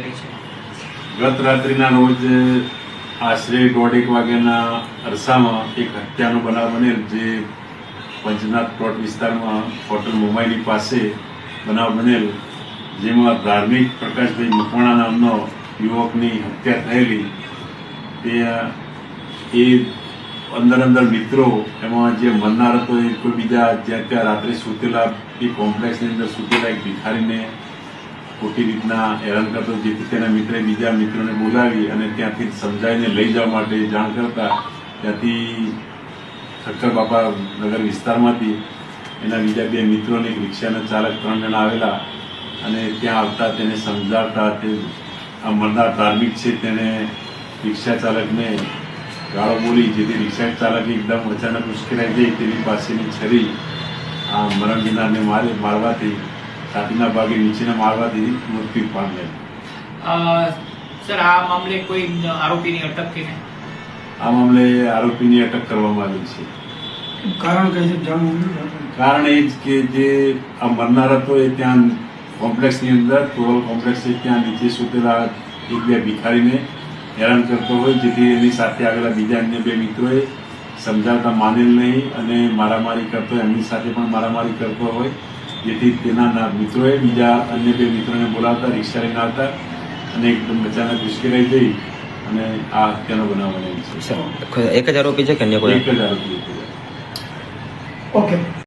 ગત રાત્રિના રોજ આશરે દોઢેક વાગ્યાના અરસામાં એક હત્યાનો બનાવ બનેલ જે પંચનાથ પ્લોટ વિસ્તારમાં હોટલ મુંબઈની પાસે બનાવ બનેલ, જેમાં ધાર્મિક પ્રકાશભાઈ મકવાણા નામનો યુવકની હત્યા થયેલી. તે એ અંદર અંદર મિત્રો, એમાં જે મરનાર હતો એ કોઈ બીજા જ્યાં ત્યાં રાત્રે સૂતેલા, એ કોમ્પ્લેક્સની અંદર સૂતેલા એક ભિખારીને ખોટી રીતના હેરાન કરતો જેથી તેના મિત્રે બીજા મિત્રોને બોલાવી અને ત્યાંથી સમજાવીને લઈ જવા માટે જાણ કરતા ત્યાંથી ઠક્કર બાપા નગર વિસ્તારમાંથી એના બીજા બે મિત્રોને રિક્ષાના ચાલક ત્રણ જણા આવેલા અને ત્યાં આવતા તેને સમજાવતા તે આ મરનાર ધાર્મિક છે તેને રિક્ષા ચાલકને ગાળો બોલી, જેથી રિક્ષા ચાલક એકદમ અચાનક ઉશ્કેરાઈ ગઈ, તેની પાસેની છરી આ મરણ વિનારને મારે મારવાથી છાતીના ભાગે નીચેના મારવાથી મૃત્યુ પામેલ સર આ મામલે કોઈ આરોપીની અટક કે નહીં? આ મામલે આરોપીની અટક કરવામાં આવી છે. કારણ કે છે? કારણ એ જ કે જે આ મરનાર હતો એ ત્યાં કોમ્પ્લેક્સની અંદર ટોલ કોમ્પ્લેક્સ છે ત્યાં નીચે સુતેલા એક બે ભિખારીને હેરાન કરતો હોય જેથી એની સાથે આવેલા બીજા અન્ય બે મિત્રોએ સમજાવતા માનેલ નહીં અને મારામારી કરતો હોય એમની સાથે પણ મારામારી કરતો હોય. જેથી તેના ના મિત્રોએ બીજા અન્ય બે મિત્રોને બોલાવતા રિક્ષા લઈને આવતા અને એકદમ અચાનક ઉશ્કેરાઈ જઈ અને આ હત્યાનો બનાવ બનેલ છે. એક જ આરોપી છે કે અન્ય કોઈ? એક જ આરોપી ઓકે.